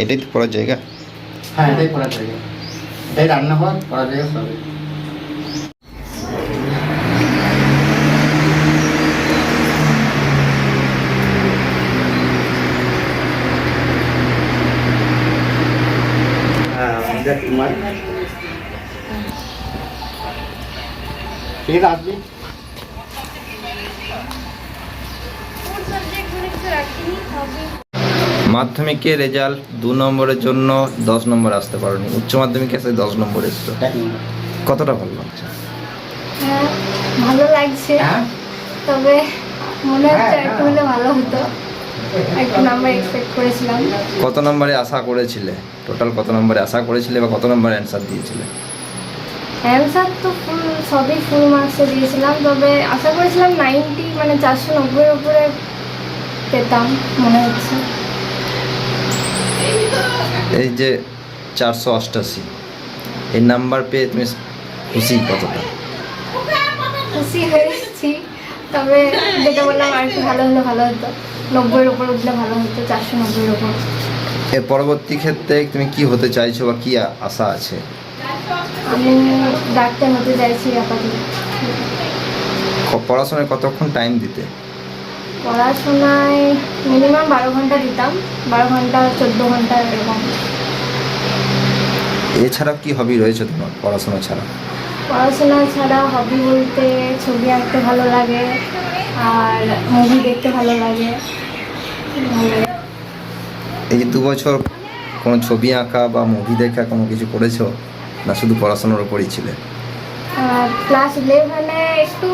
এটাই তো পড়ার জায়গা? হ্যাঁ এটাই পড়ার জায়গা। এটাই রান্নাঘর পড়ার জায়গা সবই হ্যাঁ আমাদের কুমার ঠিক আছে আসবি মাধ্যমিকের রেজাল্ট দু নম্বরের জন্য দশ নম্বর আসতে পারোনি। উচ্চ মাধ্যমিকে এসে দশ নম্বর এসছো। কতটা ভালো লাগছে? হ্যাঁ ভালো লাগছে। হ্যাঁ? তবে মনে হচ্ছে হ্যাঁ, একটু হ্যাঁ। হলে ভালো হতো। একটু নাম্বার এক্সপেক্ট করেছিলাম। কত নম্বরে আশা করেছিলে? টোটাল কত নম্বরে আশা করেছিলে বা কত নম্বরে অ্যান্সার দিয়েছিলে? অ্যান্সার তো ফুল সবই ফুল মার্কসে দিয়েছিলাম। তবে আশা করেছিলাম নাইনটি মানে চারশো নব্বইয়ের উপরে পেতাম মনে হচ্ছে। এই যে চারশো অষ্টাশি। এই নাম্বার পেয়ে তুমি খুশি কতটা? খুশি হয়েছি তবে যেটা বললাম আর একটু ভালো হলে ভালো হতো। নব্বইয়ের উপর উঠলে ভালো হতো চারশো নব্বইয়ের উপর। এর পরবর্তী ক্ষেত্রে তুমি কি হতে চাইছো বা কি আশা আছে? আমি ডাক্তার হতে চাইছি আপাতত। পড়াশোনায় কতক্ষণ টাইম দিতে? পড়াশোনায় মিনিমাম বারো ঘণ্টা দিতাম বারো ঘণ্টা চোদ্দ ঘণ্টা এরকম। এছাড়াও কি হবি রয়েছে তোমার পড়াশোনা ছাড়া? পড়াশোনা ছাড়া হবি বলতে ছবি আঁকতে ভালো লাগে আর মুভি দেখতে ভালো লাগে এই যে দু বছর কোনো ছবি আঁকা বা মুভি দেখা কোনো কিছু করেছ না শুধু পড়াশোনার উপরই ছিলে? ক্লাস ইলেভেনে একটু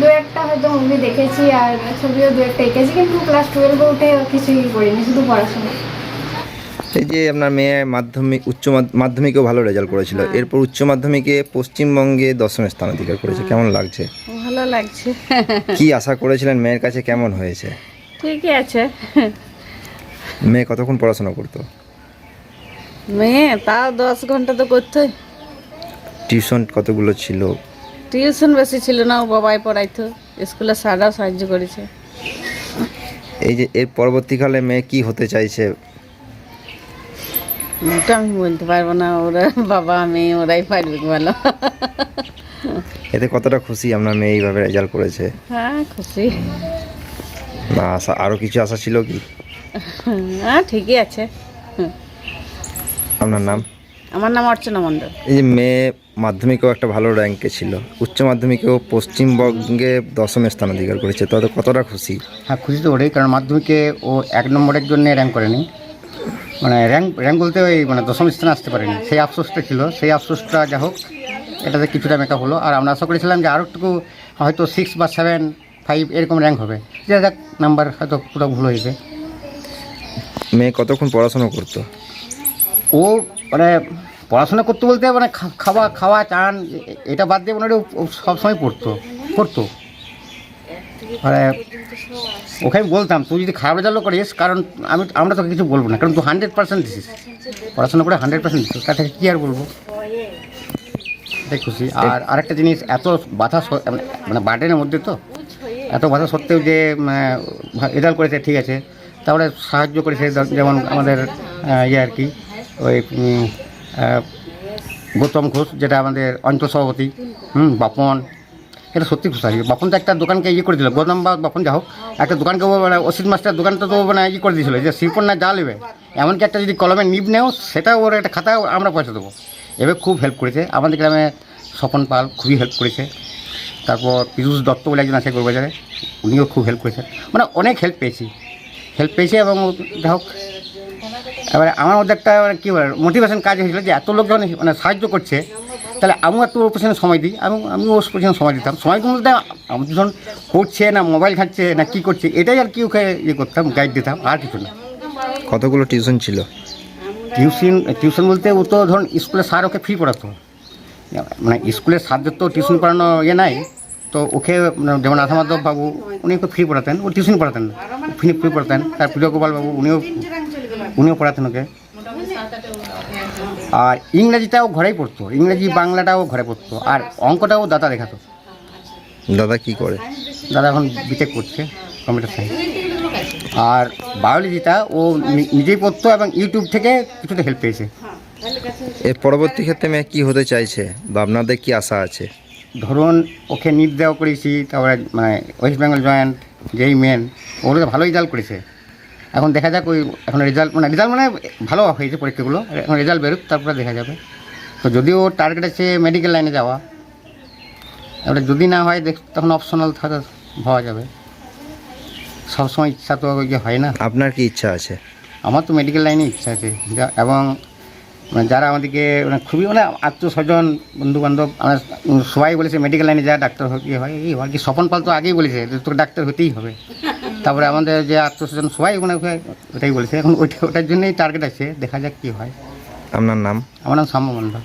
দু একটা হয়তো মুভি দেখেছি আর ছবিও দু একটা এঁকেছি কিন্তু ক্লাস টুয়েলভে উঠে কিছুই করিনি শুধু পড়াশোনা। এই যে আপনার মেয়ে মাধ্যমিক উচ্চ মাধ্যমিকেও ভালো রেজাল্ট করেছিল এরপর উচ্চ মাধ্যমিকে পশ্চিমবঙ্গে দশম স্থান অধিকার করেছে কেমন লাগছে? ভালো লাগছে। কি আশা করেছিলেন মেয়ের কাছে কেমন হয়েছে? ঠিকই আছে। মেয়ে কতক্ষণ পড়াশোনা করতো? মেয়ে তাও দশ ঘণ্টা তো করতোই। টিউশন কতগুলো ছিল? টিউশন বেশি ছিল না ও বাবাই পড়াইতো। স্কুলে স্যাররাও সাহায্য করেছে। এই যে এর পরবর্তীকালে মেয়ে কি হতে চাইছে? ওটা আমি বলতে পারব না ওরা বাবা মেয়ে ওরাই পারবে ভালো। এতে কতটা খুশি আপনার মেয়ে এইভাবে রেজাল্ট করেছে? হ্যাঁ খুশি। না আশা আরও কিছু আশা ছিল কি? হ্যাঁ ঠিকই আছে। আপনার নাম? আমার নাম অর্চনা মণ্ডল। এই যে মেয়ে মাধ্যমিকেও একটা ভালো র্যাঙ্কে ছিল। উচ্চ মাধ্যমিকেও পশ্চিমবঙ্গে দশম স্থান অধিকার করেছে। তাতে কতটা খুশি? হ্যাঁ খুশি তো ওটাই কারণ মাধ্যমিকে ও এক নম্বরের জন্য র্যাঙ্ক করেনি। মানে র্যাঙ্ক র্যাঙ্ক বলতে ওই মানে দশম স্থানে আসতে পারেনি। সেই আফসোসটা ছিল। সেই আফসোসটা যা হোক এটাতে কিছুটা মেকআপ হলো। আর আমরা আশা করেছিলাম যে আরও একটু হয়তো সিক্স বা সেভেন ফাইভ এরকম র্যাঙ্ক হবে। যে দেখ নাম্বার হয়তো পুরো ভুল হয়েছে। মেয়ে কতক্ষণ পড়াশোনা করতো? ও মানে পড়াশোনা করতে বলতে মানে খাওয়া খাওয়া, চান এটা বাদ দিয়ে মানে ও সবসময় পড়তো পড়তো মানে ওকে আমি বলতাম, তুই যদি খারাপ রেজাল্ট করিস, কারণ আমি, আমরা তোকে কিছু বলব না, কারণ তুই হান্ড্রেড পার্সেন্ট দিছিস। পড়াশোনা করে হান্ড্রেড পার্সেন্ট দিচ্ছিস তার থেকে কী আর বলব? খুশি, আর আরেকটা জিনিস, এত বাধা মানে- মানে বার্ডেনের মধ্যে তো, এত বাধা সত্ত্বেও যে রেজাল্ট করেছে, ঠিক আছে তারপরে সাহায্য করেছে, যেমন আমাদের ইয়ে আর কি ওই গৌতম ঘোষ, যেটা আমাদের অঞ্চল সভাপতি, হুম, বাপন, এটা সত্যি খুশি বাপন তো একটা দোকানকে ইয়ে করে দিল, গৌতম বা বাপন যা হোক, একটা দোকানকে মানে অসিত মাস্টার দোকানটা তো মানে ইয়ে করে দিয়েছিল, যে শিল্পন না যা নেবে। এমনকি একটা যদি কলমে নিব নেও, সেটা ওর একটা খাতা আমরা পয়সা দেবো। এবার খুব হেল্প করেছে। আমাদের গ্রামে স্বপন পাল খুবই হেল্প করেছে। তারপর পীযুষ দত্ত বলে একজন আছে গোরবাজারে উনিও খুব হেল্প করেছেন মানে অনেক হেল্প পেয়েছি। হেল্প পেয়েছি এবং যা হোক এবারে আমার মধ্যে একটা মানে কী বলে মোটিভেশন কাজ হয়েছিল যে এত লোক যখন মানে সাহায্য করছে তাহলে আমিও একটু ওর পেছনে সময় দিই আমি আমি ওর পেছনে সময় দিতাম। সময় বলতে আমি যখন পড়ছে না মোবাইল ঘাটছে না কী করছে এটাই আর কি ওকে ইয়ে করতাম গাইড দিতাম আর কিছু না। কতগুলো টিউশন ছিল? টিউশন টিউশন বলতে ও তো ধরুন স্কুলে স্যার ওকে ফ্রি পড়াতো। মানে স্কুলের স্যারদের তো টিউশন পড়ানো ইয়ে নাই তো ওকে মানে যেমন আধা মাধব বাবু উনি ওকে ফ্রি পড়াতেন ও টিউশন পড়াতেন ফ্রি ফ্রি পড়াতেন তার প্রিয় গোপাল বাবু উনিও উনিও পড়াতেন ওকে? আর ইংরেজিটাও ঘরেই পড়তো। ইংরেজি বাংলাটাও ঘরে পড়তো। আর অঙ্কটাও দাদা দেখাতো। দাদা কি করে? দাদা এখন বিটেক করছে কম্পিউটার সায়েন্স আর বায়োলজিটা ও নিজেই পড়তো এবং ইউটিউব থেকে কিছুটা হেল্প পেয়েছে। এর পরবর্তী ক্ষেত্রে মেয়ে কি হতে চাইছে বা আপনাদের কী আশা আছে? ধরুন ওকে নিট দেওয়া করেছি তারপরে মানে West Bengal joint JEE main ওগুলো তো ভালো রেজাল্ট করেছে। এখন দেখা যাক ওই এখন রেজাল্ট মানে রেজাল্ট মানে ভালো হয়েছে পরীক্ষাগুলো। এখন রেজাল্ট বেরোক তারপরে দেখা যাবে। তো যদিও টার্গেট আছে মেডিকেল লাইনে যাওয়া। এবারে যদি না হয় দেখ তখন অপশনাল থাকা হওয়া যাবে। সবসময় ইচ্ছা তো ইয়ে হয় না। আপনার কি ইচ্ছা আছে? আমার তো মেডিকেল লাইনে ইচ্ছা আছে। যা- এবং মানে যারা আমাদেরকে মানে খুবই মানে আত্মীয় স্বজন বন্ধু বান্ধব আমরা সবাই বলেছে মেডিকেল লাইনে যা ডাক্তার ইয়ে হয় এই হয়। কি স্বপন পাল তো আগেই বলেছে তোকে ডাক্তার হতেই হবে। তারপরে আমাদের যে আত্মস্বজন সবাই ওখানে ওটাই বলেছে। এখন ওইটা ওটার জন্যই টার্গেট আছে দেখা যাক কী হয়। আপনার নাম? আমার নাম সাম্য মণ্ডল।